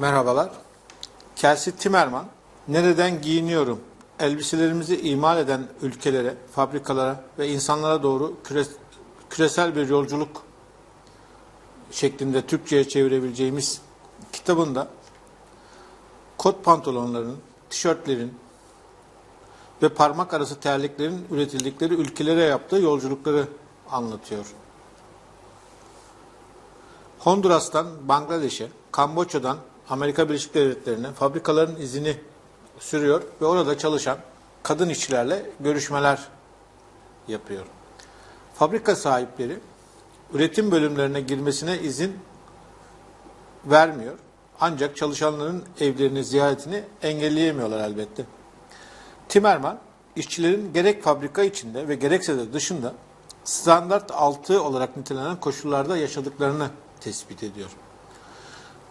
Merhabalar. Kelsey Timerman, nereden giyiniyorum? Elbiselerimizi imal eden ülkelere, fabrikalara ve insanlara doğru küre- küresel bir yolculuk şeklinde Türkçe'ye çevirebileceğimiz kitabında kot pantolonların, tişörtlerin ve parmak arası terliklerin üretildikleri ülkelere yaptığı yolculukları anlatıyor. Honduras'tan Bangladeş'e, Kamboçya'dan Amerika Birleşik Devletleri'ne fabrikaların izini sürüyor ve orada çalışan kadın işçilerle görüşmeler yapıyor. Fabrika sahipleri üretim bölümlerine girmesine izin vermiyor. Ancak çalışanların evlerini ziyaretini engelleyemiyorlar elbette. Timerman, işçilerin gerek fabrika içinde ve gerekse de dışında standart altı olarak nitelenen koşullarda yaşadıklarını tespit ediyor.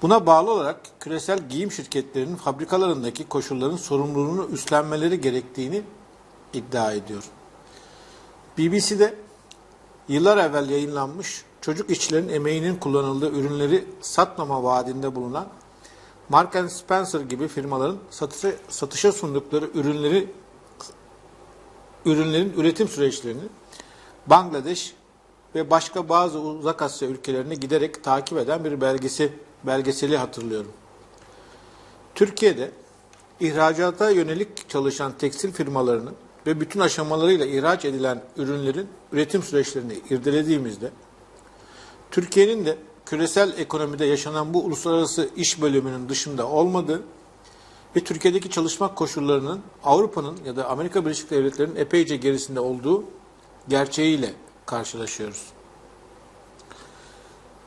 Buna bağlı olarak küresel giyim şirketlerinin fabrikalarındaki koşulların sorumluluğunu üstlenmeleri gerektiğini iddia ediyor. BBC'de yıllar evvel yayınlanmış çocuk işçilerin emeğinin kullanıldığı ürünleri satmama vaadinde bulunan Mark Spencer gibi firmaların satışa, satışa sundukları ürünleri ürünlerin üretim süreçlerini Bangladeş ve başka bazı uzak Asya ülkelerine giderek takip eden bir belgesi belgeseli hatırlıyorum. Türkiye'de ihracata yönelik çalışan tekstil firmalarının ve bütün aşamalarıyla ihraç edilen ürünlerin üretim süreçlerini irdelediğimizde Türkiye'nin de küresel ekonomide yaşanan bu uluslararası iş bölümünün dışında olmadığı ve Türkiye'deki çalışma koşullarının Avrupa'nın ya da Amerika Birleşik Devletleri'nin epeyce gerisinde olduğu gerçeğiyle karşılaşıyoruz.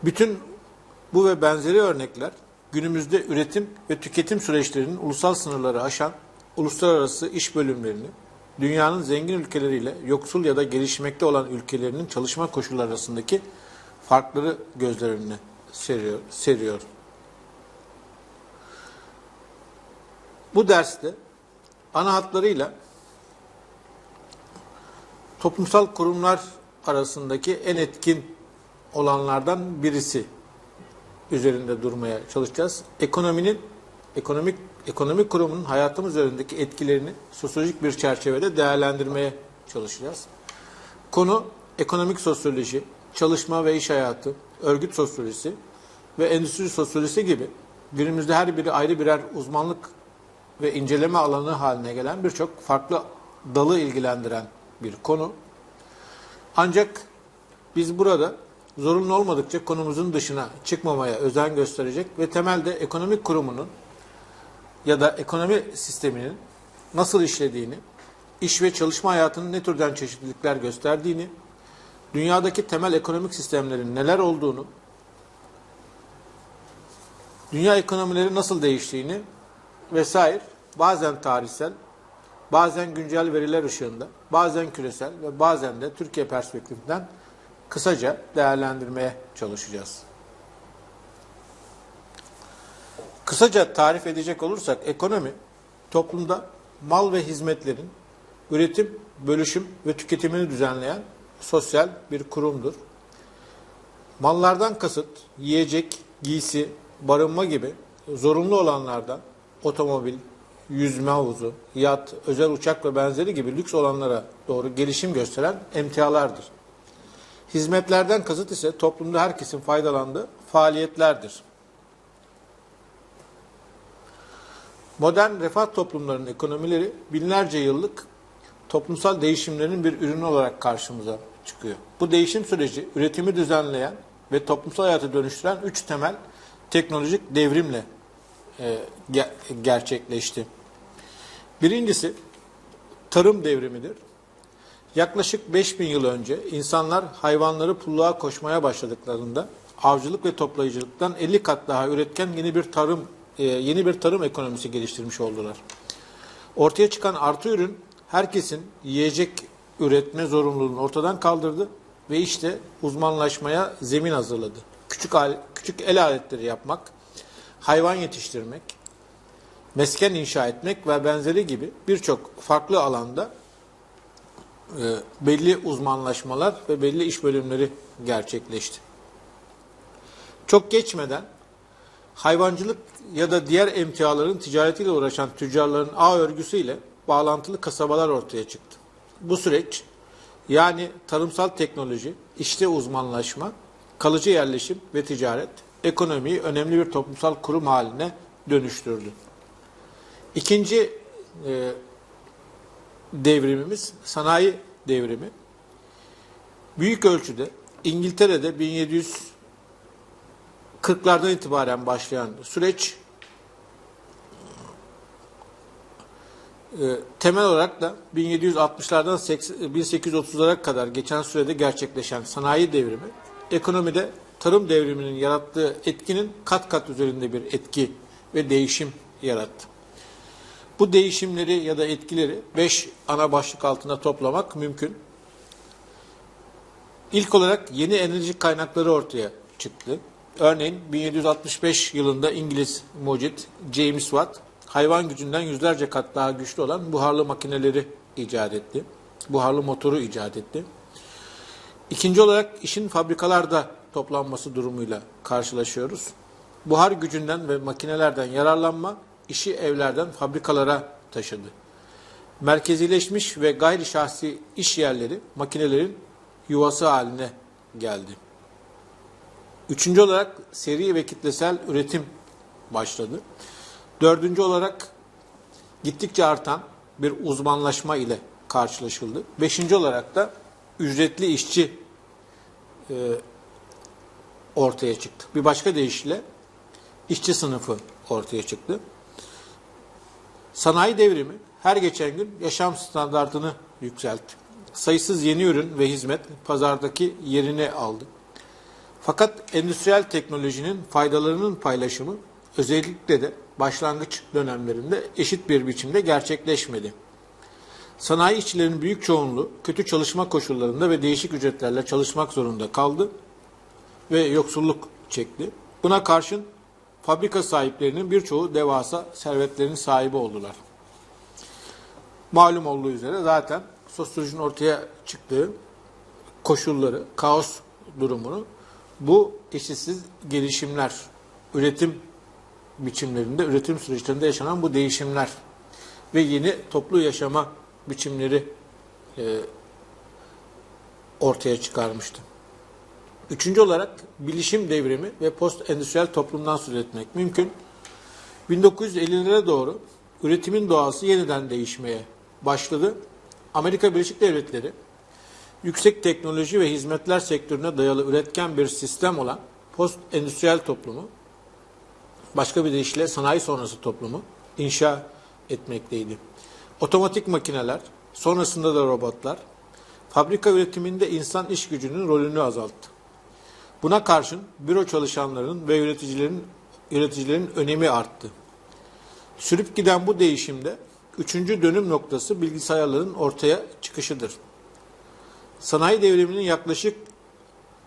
Bütün bu ve benzeri örnekler günümüzde üretim ve tüketim süreçlerinin ulusal sınırları aşan uluslararası iş bölümlerini dünyanın zengin ülkeleriyle yoksul ya da gelişmekte olan ülkelerinin çalışma koşulları arasındaki farkları gözler önüne seriyor. seriyor. Bu derste ana hatlarıyla toplumsal kurumlar arasındaki en etkin olanlardan birisi üzerinde durmaya çalışacağız. Ekonominin ekonomik ekonomik kurumunun hayatımız üzerindeki etkilerini sosyolojik bir çerçevede değerlendirmeye çalışacağız. Konu ekonomik sosyoloji, çalışma ve iş hayatı, örgüt sosyolojisi ve endüstri sosyolojisi gibi günümüzde her biri ayrı birer uzmanlık ve inceleme alanı haline gelen birçok farklı dalı ilgilendiren bir konu. Ancak biz burada zorunlu olmadıkça konumuzun dışına çıkmamaya özen gösterecek ve temelde ekonomik kurumunun ya da ekonomi sisteminin nasıl işlediğini, iş ve çalışma hayatının ne türden çeşitlilikler gösterdiğini, dünyadaki temel ekonomik sistemlerin neler olduğunu, dünya ekonomileri nasıl değiştiğini vesaire bazen tarihsel, bazen güncel veriler ışığında, bazen küresel ve bazen de Türkiye perspektifinden kısaca değerlendirmeye çalışacağız. Kısaca tarif edecek olursak ekonomi toplumda mal ve hizmetlerin üretim, bölüşüm ve tüketimini düzenleyen sosyal bir kurumdur. Mallardan kasıt yiyecek, giysi, barınma gibi zorunlu olanlardan otomobil, yüzme havuzu, yat, özel uçak ve benzeri gibi lüks olanlara doğru gelişim gösteren emtialardır. Hizmetlerden kasıt ise toplumda herkesin faydalandığı faaliyetlerdir. Modern refah toplumlarının ekonomileri binlerce yıllık toplumsal değişimlerin bir ürünü olarak karşımıza çıkıyor. Bu değişim süreci üretimi düzenleyen ve toplumsal hayatı dönüştüren üç temel teknolojik devrimle e, ge- gerçekleşti. Birincisi tarım devrimidir. Yaklaşık 5000 yıl önce insanlar hayvanları pulluğa koşmaya başladıklarında avcılık ve toplayıcılıktan 50 kat daha üretken yeni bir tarım e, yeni bir tarım ekonomisi geliştirmiş oldular. Ortaya çıkan artı ürün herkesin yiyecek üretme zorunluluğunu ortadan kaldırdı ve işte uzmanlaşmaya zemin hazırladı. Küçük al- küçük el aletleri yapmak, hayvan yetiştirmek, mesken inşa etmek ve benzeri gibi birçok farklı alanda belli uzmanlaşmalar ve belli iş bölümleri gerçekleşti. Çok geçmeden hayvancılık ya da diğer emtiaların ticaretiyle uğraşan tüccarların ağ örgüsüyle bağlantılı kasabalar ortaya çıktı. Bu süreç yani tarımsal teknoloji, işte uzmanlaşma, kalıcı yerleşim ve ticaret ekonomiyi önemli bir toplumsal kurum haline dönüştürdü. İkinci e, devrimimiz sanayi devrimi. Büyük ölçüde İngiltere'de 1740'lardan itibaren başlayan süreç e, temel olarak da 1760'lardan 1830'lara kadar geçen sürede gerçekleşen sanayi devrimi ekonomide tarım devriminin yarattığı etkinin kat kat üzerinde bir etki ve değişim yarattı. Bu değişimleri ya da etkileri 5 ana başlık altında toplamak mümkün. İlk olarak yeni enerji kaynakları ortaya çıktı. Örneğin 1765 yılında İngiliz mucit James Watt hayvan gücünden yüzlerce kat daha güçlü olan buharlı makineleri icat etti. Buharlı motoru icat etti. İkinci olarak işin fabrikalarda toplanması durumuyla karşılaşıyoruz. Buhar gücünden ve makinelerden yararlanma işi evlerden fabrikalara taşıdı. Merkezileşmiş ve gayri şahsi iş yerleri makinelerin yuvası haline geldi. Üçüncü olarak seri ve kitlesel üretim başladı. Dördüncü olarak gittikçe artan bir uzmanlaşma ile karşılaşıldı. Beşinci olarak da ücretli işçi e, ortaya çıktı. Bir başka deyişle işçi sınıfı ortaya çıktı. Sanayi devrimi her geçen gün yaşam standartını yükseltti. Sayısız yeni ürün ve hizmet pazardaki yerini aldı. Fakat endüstriyel teknolojinin faydalarının paylaşımı özellikle de başlangıç dönemlerinde eşit bir biçimde gerçekleşmedi. Sanayi işçilerinin büyük çoğunluğu kötü çalışma koşullarında ve değişik ücretlerle çalışmak zorunda kaldı ve yoksulluk çekti. Buna karşın fabrika sahiplerinin birçoğu devasa servetlerin sahibi oldular. Malum olduğu üzere zaten sosyolojinin ortaya çıktığı koşulları, kaos durumunu bu eşitsiz gelişimler, üretim biçimlerinde, üretim süreçlerinde yaşanan bu değişimler ve yeni toplu yaşama biçimleri e, ortaya çıkarmıştı. Üçüncü olarak bilişim devrimi ve post endüstriyel toplumdan söz etmek mümkün. 1950'lere doğru üretimin doğası yeniden değişmeye başladı. Amerika Birleşik Devletleri yüksek teknoloji ve hizmetler sektörüne dayalı üretken bir sistem olan post endüstriyel toplumu, başka bir deyişle sanayi sonrası toplumu inşa etmekteydi. Otomatik makineler, sonrasında da robotlar, fabrika üretiminde insan iş gücünün rolünü azalttı. Buna karşın büro çalışanlarının ve yöneticilerin yöneticilerin önemi arttı. Sürüp giden bu değişimde üçüncü dönüm noktası bilgisayarların ortaya çıkışıdır. Sanayi devriminin yaklaşık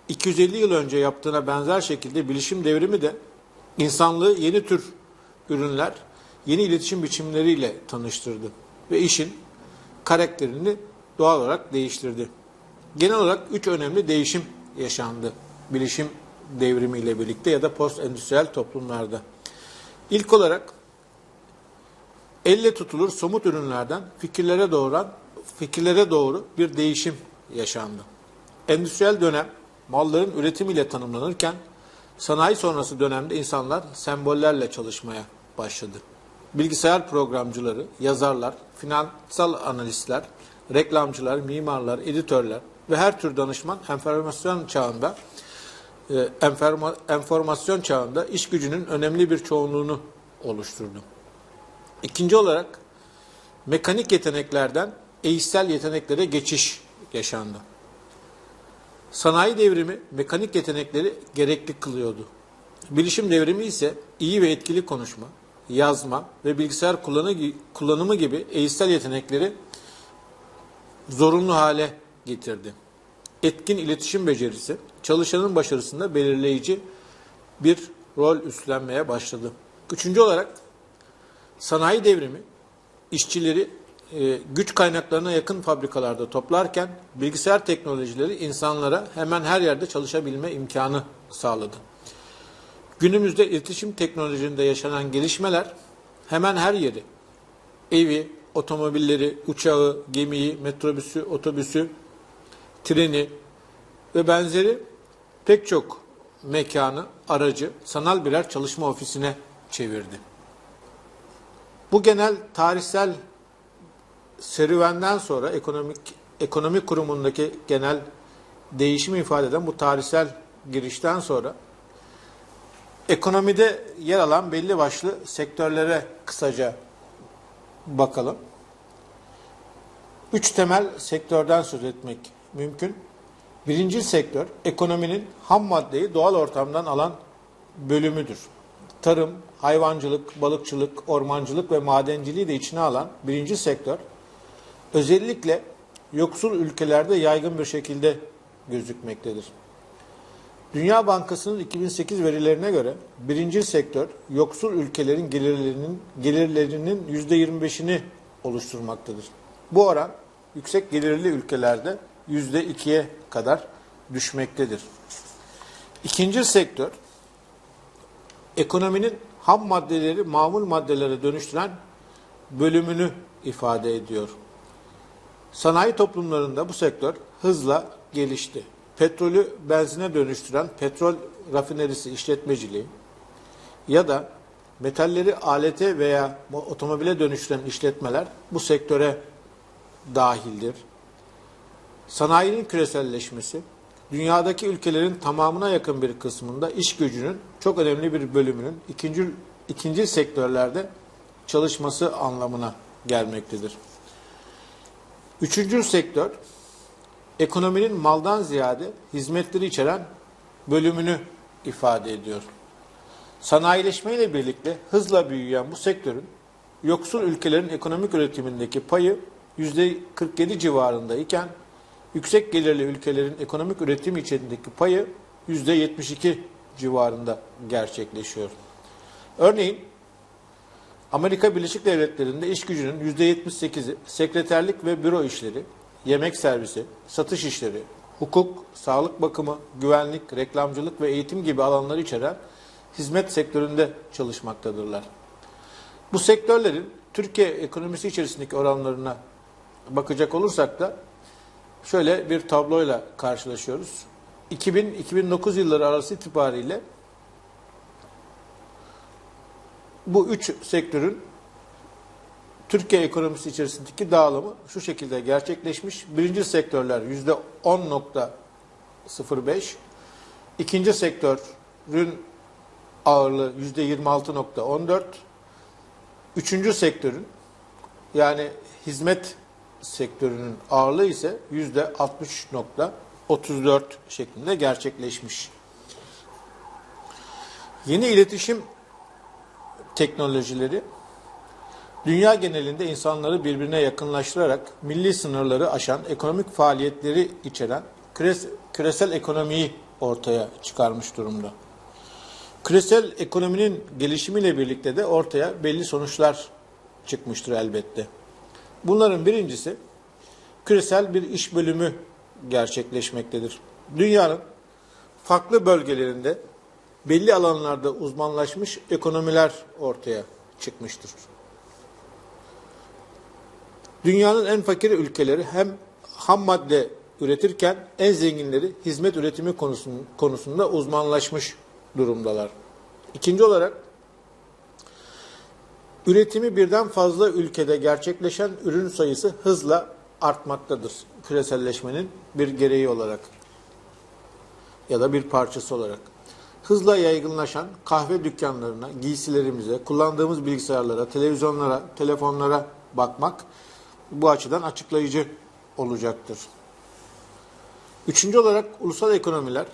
250 yıl önce yaptığına benzer şekilde bilişim devrimi de insanlığı yeni tür ürünler, yeni iletişim biçimleriyle tanıştırdı ve işin karakterini doğal olarak değiştirdi. Genel olarak üç önemli değişim yaşandı bilişim devrimiyle birlikte ya da post endüstriyel toplumlarda. İlk olarak elle tutulur somut ürünlerden fikirlere doğuran fikirlere doğru bir değişim yaşandı. Endüstriyel dönem malların üretimiyle tanımlanırken sanayi sonrası dönemde insanlar sembollerle çalışmaya başladı. Bilgisayar programcıları, yazarlar, finansal analistler, reklamcılar, mimarlar, editörler ve her tür danışman enformasyon çağında e, enformasyon çağında iş gücünün önemli bir çoğunluğunu oluşturdu. İkinci olarak mekanik yeteneklerden eğitsel yeteneklere geçiş yaşandı. Sanayi devrimi mekanik yetenekleri gerekli kılıyordu. Bilişim devrimi ise iyi ve etkili konuşma, yazma ve bilgisayar kullanımı gibi eğitsel yetenekleri zorunlu hale getirdi etkin iletişim becerisi çalışanın başarısında belirleyici bir rol üstlenmeye başladı. Üçüncü olarak sanayi devrimi işçileri e, güç kaynaklarına yakın fabrikalarda toplarken bilgisayar teknolojileri insanlara hemen her yerde çalışabilme imkanı sağladı. Günümüzde iletişim teknolojilerinde yaşanan gelişmeler hemen her yeri, evi, otomobilleri, uçağı, gemiyi, metrobüsü, otobüsü, treni ve benzeri pek çok mekanı, aracı sanal birer çalışma ofisine çevirdi. Bu genel tarihsel serüvenden sonra ekonomik ekonomi kurumundaki genel değişimi ifade eden bu tarihsel girişten sonra ekonomide yer alan belli başlı sektörlere kısaca bakalım. Üç temel sektörden söz etmek mümkün. Birinci sektör ekonominin ham maddeyi doğal ortamdan alan bölümüdür. Tarım, hayvancılık, balıkçılık, ormancılık ve madenciliği de içine alan birinci sektör özellikle yoksul ülkelerde yaygın bir şekilde gözükmektedir. Dünya Bankası'nın 2008 verilerine göre birinci sektör yoksul ülkelerin gelirlerinin gelirlerinin %25'ini oluşturmaktadır. Bu oran yüksek gelirli ülkelerde %2'ye kadar düşmektedir. İkinci sektör ekonominin ham maddeleri mamul maddelere dönüştüren bölümünü ifade ediyor. Sanayi toplumlarında bu sektör hızla gelişti. Petrolü benzine dönüştüren petrol rafinerisi işletmeciliği ya da metalleri alete veya otomobile dönüştüren işletmeler bu sektöre dahildir. Sanayinin küreselleşmesi, dünyadaki ülkelerin tamamına yakın bir kısmında iş gücünün çok önemli bir bölümünün ikinci, ikinci sektörlerde çalışması anlamına gelmektedir. Üçüncü sektör, ekonominin maldan ziyade hizmetleri içeren bölümünü ifade ediyor. Sanayileşmeyle birlikte hızla büyüyen bu sektörün yoksul ülkelerin ekonomik üretimindeki payı %47 civarında iken yüksek gelirli ülkelerin ekonomik üretim içerisindeki payı %72 civarında gerçekleşiyor. Örneğin Amerika Birleşik Devletleri'nde iş gücünün %78'i sekreterlik ve büro işleri, yemek servisi, satış işleri, hukuk, sağlık bakımı, güvenlik, reklamcılık ve eğitim gibi alanları içeren hizmet sektöründe çalışmaktadırlar. Bu sektörlerin Türkiye ekonomisi içerisindeki oranlarına bakacak olursak da şöyle bir tabloyla karşılaşıyoruz. 2000-2009 yılları arası itibariyle bu üç sektörün Türkiye ekonomisi içerisindeki dağılımı şu şekilde gerçekleşmiş. Birinci sektörler yüzde 10.05, ikinci sektörün ağırlığı yüzde 26.14, üçüncü sektörün yani hizmet sektörünün ağırlığı ise yüzde 60.34 şeklinde gerçekleşmiş. Yeni iletişim teknolojileri dünya genelinde insanları birbirine yakınlaştırarak milli sınırları aşan ekonomik faaliyetleri içeren küresel ekonomiyi ortaya çıkarmış durumda. Küresel ekonominin gelişimiyle birlikte de ortaya belli sonuçlar çıkmıştır elbette. Bunların birincisi küresel bir iş bölümü gerçekleşmektedir. Dünyanın farklı bölgelerinde belli alanlarda uzmanlaşmış ekonomiler ortaya çıkmıştır. Dünyanın en fakir ülkeleri hem ham madde üretirken en zenginleri hizmet üretimi konusunda uzmanlaşmış durumdalar. İkinci olarak üretimi birden fazla ülkede gerçekleşen ürün sayısı hızla artmaktadır küreselleşmenin bir gereği olarak ya da bir parçası olarak hızla yaygınlaşan kahve dükkanlarına, giysilerimize, kullandığımız bilgisayarlara, televizyonlara, telefonlara bakmak bu açıdan açıklayıcı olacaktır. Üçüncü olarak ulusal ekonomiler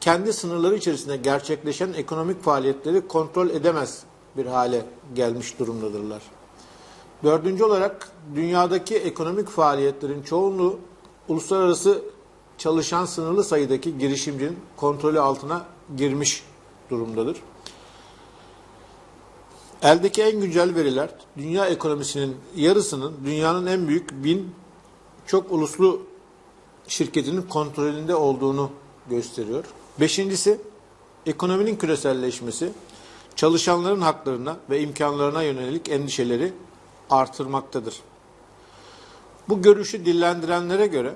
kendi sınırları içerisinde gerçekleşen ekonomik faaliyetleri kontrol edemez bir hale gelmiş durumdadırlar. Dördüncü olarak dünyadaki ekonomik faaliyetlerin çoğunluğu uluslararası çalışan sınırlı sayıdaki girişimcinin kontrolü altına girmiş durumdadır. Eldeki en güncel veriler dünya ekonomisinin yarısının dünyanın en büyük bin çok uluslu şirketinin kontrolünde olduğunu gösteriyor. Beşincisi ekonominin küreselleşmesi çalışanların haklarına ve imkanlarına yönelik endişeleri artırmaktadır. Bu görüşü dillendirenlere göre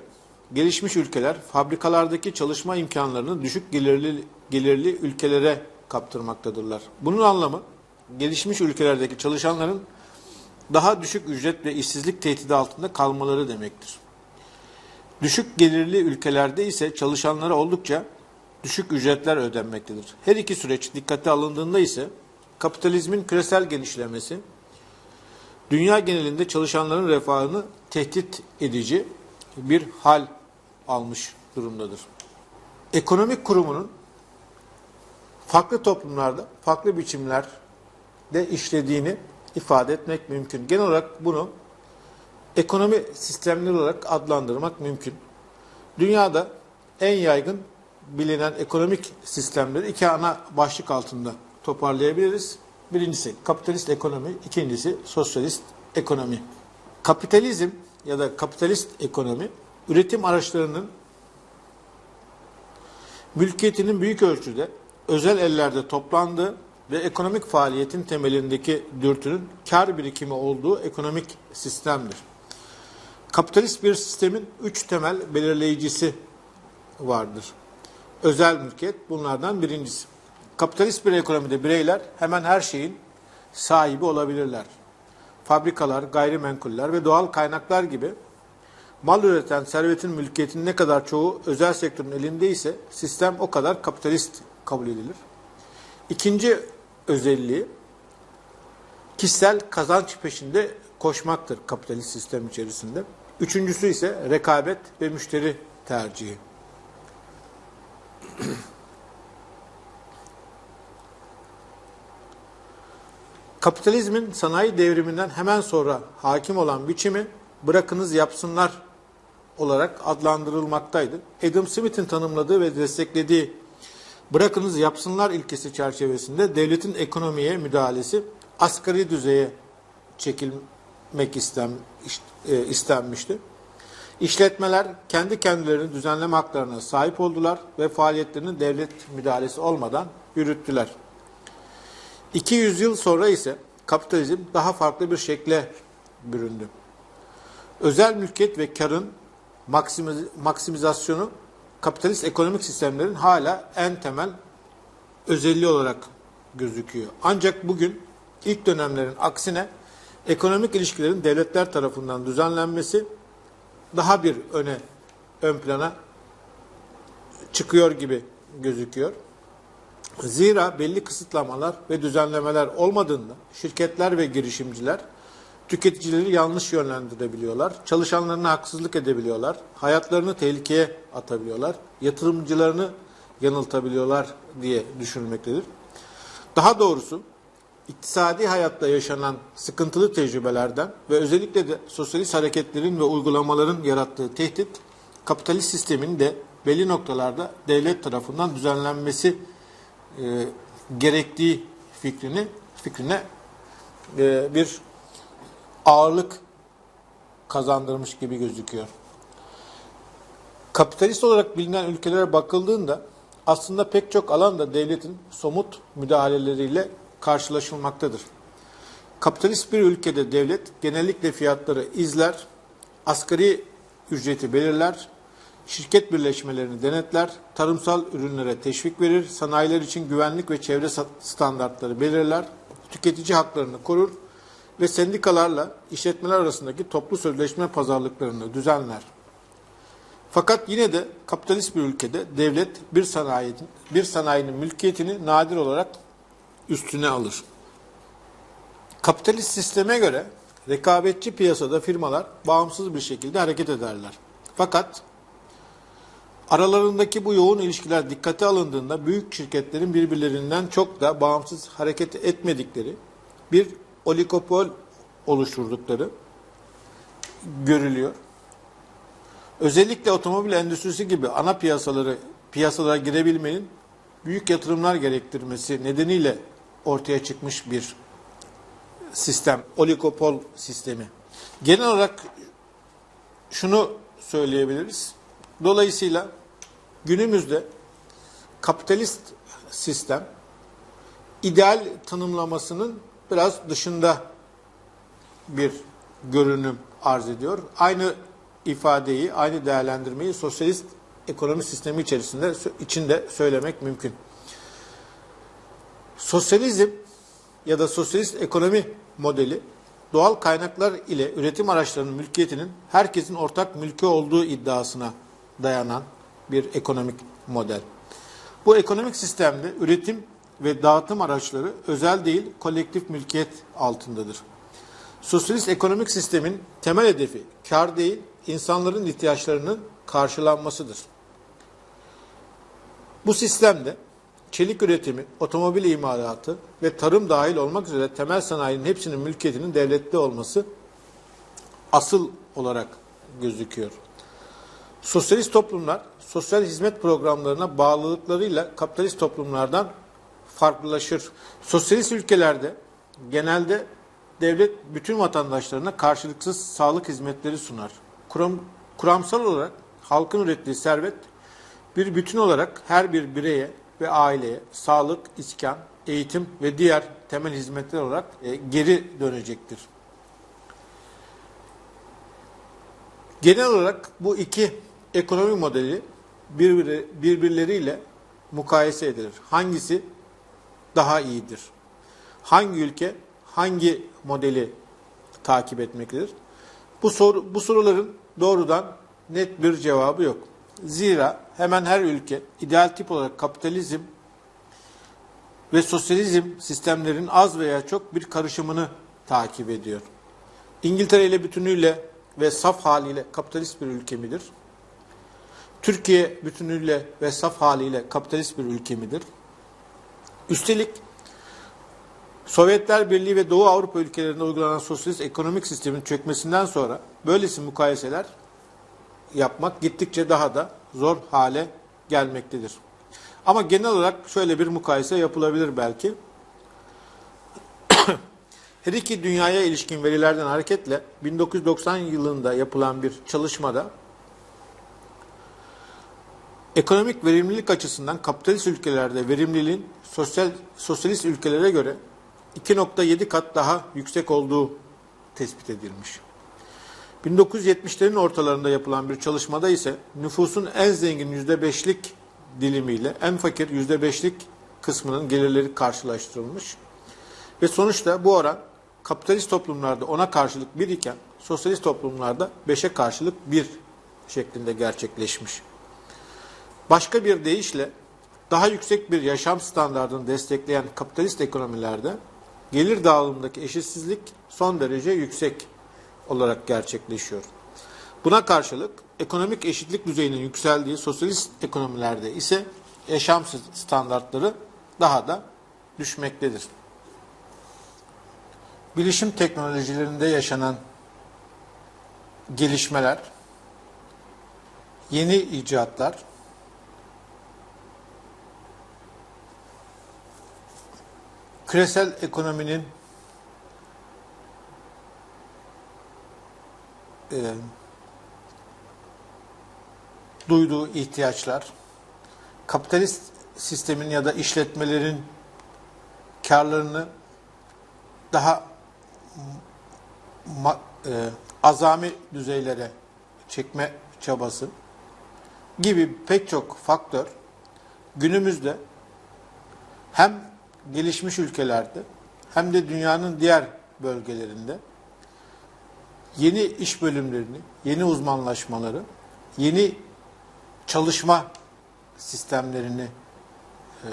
gelişmiş ülkeler fabrikalardaki çalışma imkanlarını düşük gelirli, gelirli ülkelere kaptırmaktadırlar. Bunun anlamı gelişmiş ülkelerdeki çalışanların daha düşük ücret ve işsizlik tehdidi altında kalmaları demektir. Düşük gelirli ülkelerde ise çalışanlara oldukça düşük ücretler ödenmektedir. Her iki süreç dikkate alındığında ise kapitalizmin küresel genişlemesi, dünya genelinde çalışanların refahını tehdit edici bir hal almış durumdadır. Ekonomik kurumunun farklı toplumlarda farklı biçimlerde işlediğini ifade etmek mümkün. Genel olarak bunu ekonomi sistemleri olarak adlandırmak mümkün. Dünyada en yaygın bilinen ekonomik sistemleri iki ana başlık altında toparlayabiliriz. Birincisi kapitalist ekonomi, ikincisi sosyalist ekonomi. Kapitalizm ya da kapitalist ekonomi üretim araçlarının mülkiyetinin büyük ölçüde özel ellerde toplandığı ve ekonomik faaliyetin temelindeki dürtünün kar birikimi olduğu ekonomik sistemdir. Kapitalist bir sistemin üç temel belirleyicisi vardır. Özel mülkiyet bunlardan birincisi. Kapitalist bir ekonomide bireyler hemen her şeyin sahibi olabilirler. Fabrikalar, gayrimenkuller ve doğal kaynaklar gibi mal üreten servetin mülkiyetinin ne kadar çoğu özel sektörün elindeyse sistem o kadar kapitalist kabul edilir. İkinci özelliği kişisel kazanç peşinde koşmaktır kapitalist sistem içerisinde. Üçüncüsü ise rekabet ve müşteri tercihi. Kapitalizmin sanayi devriminden hemen sonra hakim olan biçimi bırakınız yapsınlar olarak adlandırılmaktaydı. Adam Smith'in tanımladığı ve desteklediği bırakınız yapsınlar ilkesi çerçevesinde devletin ekonomiye müdahalesi asgari düzeye çekilmek e, istenmişti. İşletmeler kendi kendilerini düzenleme haklarına sahip oldular ve faaliyetlerini devlet müdahalesi olmadan yürüttüler. 200 yıl sonra ise kapitalizm daha farklı bir şekle büründü. Özel mülkiyet ve karın maksimiz maksimizasyonu kapitalist ekonomik sistemlerin hala en temel özelliği olarak gözüküyor. Ancak bugün ilk dönemlerin aksine ekonomik ilişkilerin devletler tarafından düzenlenmesi daha bir öne ön plana çıkıyor gibi gözüküyor. Zira belli kısıtlamalar ve düzenlemeler olmadığında şirketler ve girişimciler tüketicileri yanlış yönlendirebiliyorlar, çalışanlarına haksızlık edebiliyorlar, hayatlarını tehlikeye atabiliyorlar, yatırımcılarını yanıltabiliyorlar diye düşünülmektedir. Daha doğrusu iktisadi hayatta yaşanan sıkıntılı tecrübelerden ve özellikle de sosyalist hareketlerin ve uygulamaların yarattığı tehdit, kapitalist sistemin de belli noktalarda devlet tarafından düzenlenmesi e, gerektiği fikrini fikrine e, bir ağırlık kazandırmış gibi gözüküyor. Kapitalist olarak bilinen ülkelere bakıldığında aslında pek çok alanda devletin somut müdahaleleriyle karşılaşılmaktadır. Kapitalist bir ülkede devlet genellikle fiyatları izler, asgari ücreti belirler, şirket birleşmelerini denetler, tarımsal ürünlere teşvik verir, sanayiler için güvenlik ve çevre standartları belirler, tüketici haklarını korur ve sendikalarla işletmeler arasındaki toplu sözleşme pazarlıklarını düzenler. Fakat yine de kapitalist bir ülkede devlet bir sanayinin, bir sanayinin mülkiyetini nadir olarak üstüne alır. Kapitalist sisteme göre rekabetçi piyasada firmalar bağımsız bir şekilde hareket ederler. Fakat aralarındaki bu yoğun ilişkiler dikkate alındığında büyük şirketlerin birbirlerinden çok da bağımsız hareket etmedikleri bir oligopol oluşturdukları görülüyor. Özellikle otomobil endüstrisi gibi ana piyasaları piyasalara girebilmenin büyük yatırımlar gerektirmesi nedeniyle ortaya çıkmış bir sistem, oligopol sistemi. Genel olarak şunu söyleyebiliriz. Dolayısıyla günümüzde kapitalist sistem ideal tanımlamasının biraz dışında bir görünüm arz ediyor. Aynı ifadeyi, aynı değerlendirmeyi sosyalist ekonomi sistemi içerisinde içinde söylemek mümkün. Sosyalizm ya da sosyalist ekonomi modeli doğal kaynaklar ile üretim araçlarının mülkiyetinin herkesin ortak mülkü olduğu iddiasına dayanan bir ekonomik model. Bu ekonomik sistemde üretim ve dağıtım araçları özel değil kolektif mülkiyet altındadır. Sosyalist ekonomik sistemin temel hedefi kar değil, insanların ihtiyaçlarının karşılanmasıdır. Bu sistemde çelik üretimi, otomobil imalatı ve tarım dahil olmak üzere temel sanayinin hepsinin mülkiyetinin devletli olması asıl olarak gözüküyor. Sosyalist toplumlar sosyal hizmet programlarına bağlılıklarıyla kapitalist toplumlardan farklılaşır. Sosyalist ülkelerde genelde devlet bütün vatandaşlarına karşılıksız sağlık hizmetleri sunar. Kuram, kuramsal olarak halkın ürettiği servet bir bütün olarak her bir bireye ve aileye sağlık, iskan, eğitim ve diğer temel hizmetler olarak e, geri dönecektir. Genel olarak bu iki ekonomi modeli birbiri, birbirleriyle mukayese edilir. Hangisi daha iyidir? Hangi ülke hangi modeli takip etmektedir? Bu soru bu soruların doğrudan net bir cevabı yok. Zira hemen her ülke ideal tip olarak kapitalizm ve sosyalizm sistemlerin az veya çok bir karışımını takip ediyor. İngiltere ile bütünüyle ve saf haliyle kapitalist bir ülke midir? Türkiye bütünüyle ve saf haliyle kapitalist bir ülke midir? Üstelik Sovyetler Birliği ve Doğu Avrupa ülkelerinde uygulanan sosyalist ekonomik sistemin çökmesinden sonra böylesi mukayeseler yapmak gittikçe daha da zor hale gelmektedir. Ama genel olarak şöyle bir mukayese yapılabilir belki. Her iki dünyaya ilişkin verilerden hareketle 1990 yılında yapılan bir çalışmada ekonomik verimlilik açısından kapitalist ülkelerde verimliliğin sosyal sosyalist ülkelere göre 2.7 kat daha yüksek olduğu tespit edilmiş. 1970'lerin ortalarında yapılan bir çalışmada ise nüfusun en zengin %5'lik dilimiyle en fakir %5'lik kısmının gelirleri karşılaştırılmış. Ve sonuçta bu oran kapitalist toplumlarda ona karşılık 1 iken sosyalist toplumlarda 5'e karşılık 1 şeklinde gerçekleşmiş. Başka bir deyişle daha yüksek bir yaşam standartını destekleyen kapitalist ekonomilerde gelir dağılımındaki eşitsizlik son derece yüksek olarak gerçekleşiyor. Buna karşılık ekonomik eşitlik düzeyinin yükseldiği sosyalist ekonomilerde ise yaşam standartları daha da düşmektedir. Bilişim teknolojilerinde yaşanan gelişmeler, yeni icatlar, küresel ekonominin e, duyduğu ihtiyaçlar, kapitalist sistemin ya da işletmelerin karlarını daha ma, e, azami düzeylere çekme çabası gibi pek çok faktör günümüzde hem gelişmiş ülkelerde hem de dünyanın diğer bölgelerinde yeni iş bölümlerini, yeni uzmanlaşmaları, yeni çalışma sistemlerini e,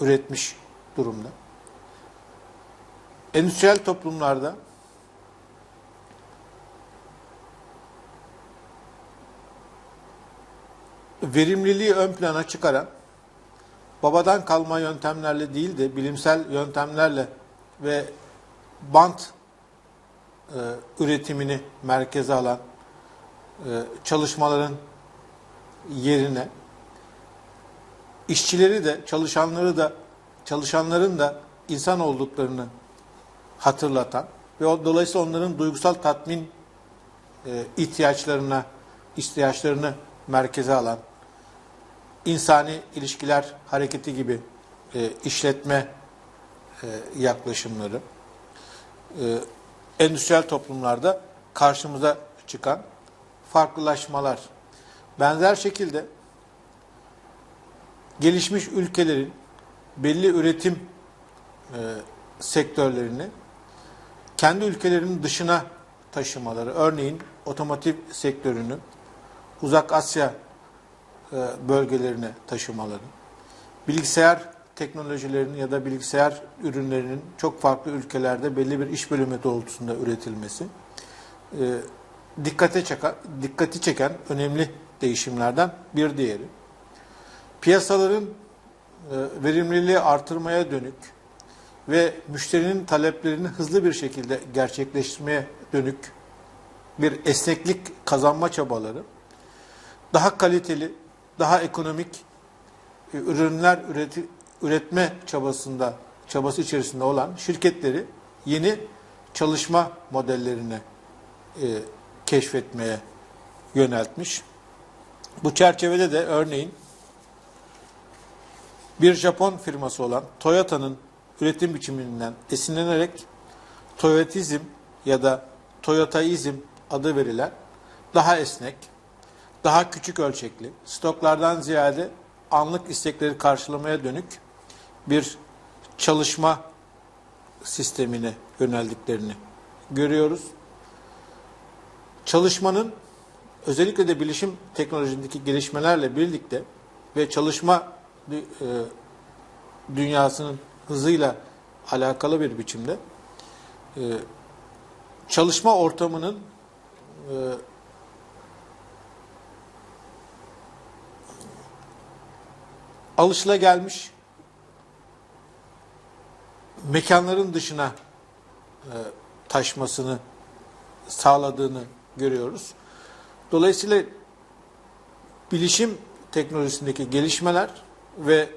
üretmiş durumda. Endüstriyel toplumlarda verimliliği ön plana çıkaran babadan kalma yöntemlerle değil de bilimsel yöntemlerle ve bant e, üretimini merkeze alan e, çalışmaların yerine işçileri de çalışanları da çalışanların da insan olduklarını hatırlatan ve o, dolayısıyla onların duygusal tatmin e, ihtiyaçlarına ihtiyaçlarını merkeze alan insani ilişkiler hareketi gibi e, işletme e, yaklaşımları, e, endüstriyel toplumlarda karşımıza çıkan farklılaşmalar. Benzer şekilde gelişmiş ülkelerin belli üretim e, sektörlerini kendi ülkelerinin dışına taşımaları, örneğin otomotiv sektörünü Uzak Asya e, bölgelerine taşımaları, bilgisayar teknolojilerinin ya da bilgisayar ürünlerinin çok farklı ülkelerde belli bir iş bölümü doğrultusunda üretilmesi e, dikkate çeken, dikkati çeken önemli değişimlerden bir diğeri. Piyasaların e, verimliliği artırmaya dönük ve müşterinin taleplerini hızlı bir şekilde gerçekleştirmeye dönük bir esneklik kazanma çabaları, daha kaliteli, daha ekonomik e, ürünler üreti, üretme çabasında çabası içerisinde olan şirketleri yeni çalışma modellerine e, keşfetmeye yöneltmiş. Bu çerçevede de örneğin bir Japon firması olan Toyota'nın üretim biçiminden esinlenerek Toyotizm ya da Toyotaizm adı verilen daha esnek, daha küçük ölçekli, stoklardan ziyade anlık istekleri karşılamaya dönük bir çalışma sistemine yöneldiklerini görüyoruz. Çalışmanın özellikle de bilişim teknolojisindeki gelişmelerle birlikte ve çalışma e, dünyasının hızıyla alakalı bir biçimde e, çalışma ortamının e, alışılagelmiş mekanların dışına e, taşmasını sağladığını görüyoruz. Dolayısıyla bilişim teknolojisindeki gelişmeler ve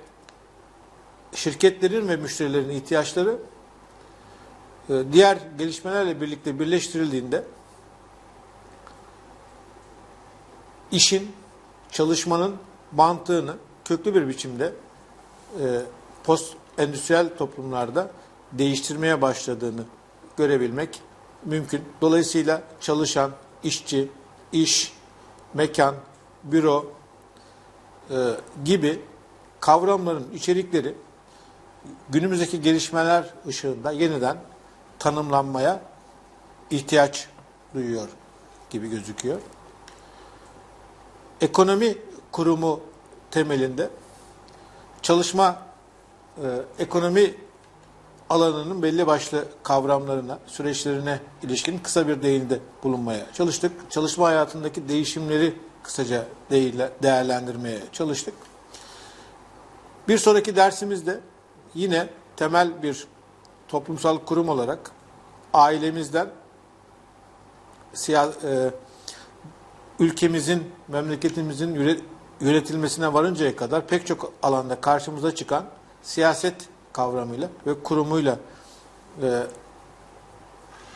şirketlerin ve müşterilerin ihtiyaçları e, diğer gelişmelerle birlikte birleştirildiğinde işin, çalışmanın mantığını köklü bir biçimde e, post endüstriyel toplumlarda değiştirmeye başladığını görebilmek mümkün. Dolayısıyla çalışan, işçi, iş, mekan, büro e, gibi kavramların içerikleri günümüzdeki gelişmeler ışığında yeniden tanımlanmaya ihtiyaç duyuyor gibi gözüküyor. Ekonomi kurumu temelinde çalışma ekonomi alanının belli başlı kavramlarına, süreçlerine ilişkin kısa bir değinde bulunmaya çalıştık. Çalışma hayatındaki değişimleri kısaca değerlendirmeye çalıştık. Bir sonraki dersimizde yine temel bir toplumsal kurum olarak ailemizden e, ülkemizin, memleketimizin yönetilmesine varıncaya kadar pek çok alanda karşımıza çıkan siyaset kavramıyla ve kurumuyla e,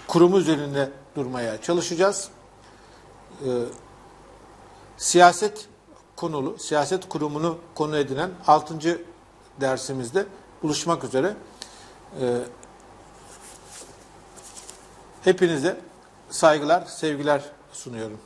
kurumu üzerinde durmaya çalışacağız. E, siyaset konulu, siyaset kurumunu konu edinen 6. dersimizde buluşmak üzere. E, hepinize saygılar, sevgiler sunuyorum.